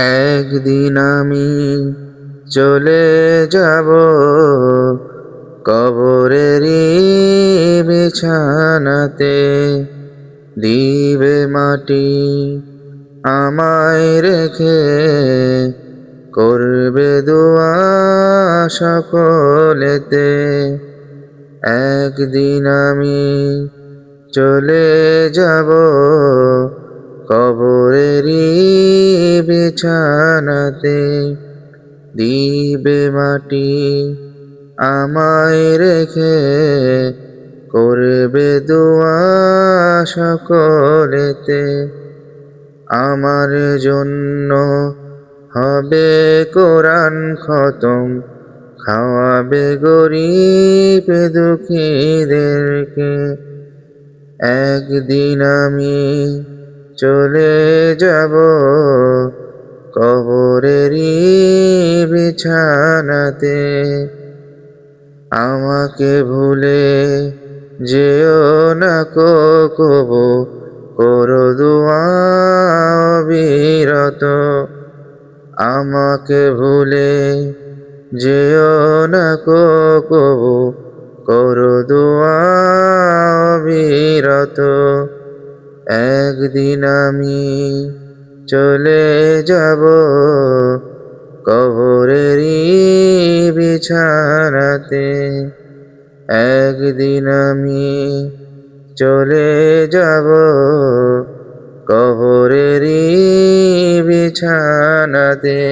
একদিন আমি চলে যাব কবরেরই বিছানাতে। দিবে মাটি আমায় রেখে করবে দোয়া সকলেতে। একদিন আমি চলে যাব কবরেরই বিছানাতে দিবে মাটি আমায় রেখে, করবে দোয়া সকলেতে। আমার জন্য হবে কোরআন খতম, খাওয়াবে গরিব দুঃখীদেরকে। একদিন আমি চলে যাব কবরেরই বিছানাতে। আমাকে ভুলে যেও না কো কবো, করো দুয়া বিরত আমাকে ভুলে যেও না কো কবু, করো দুয়া বিরত একদিন আমি চলে যাব কবরেরই বিছানাতে। একদিন আমি চলে যাব কবরেরই বিছানাতে।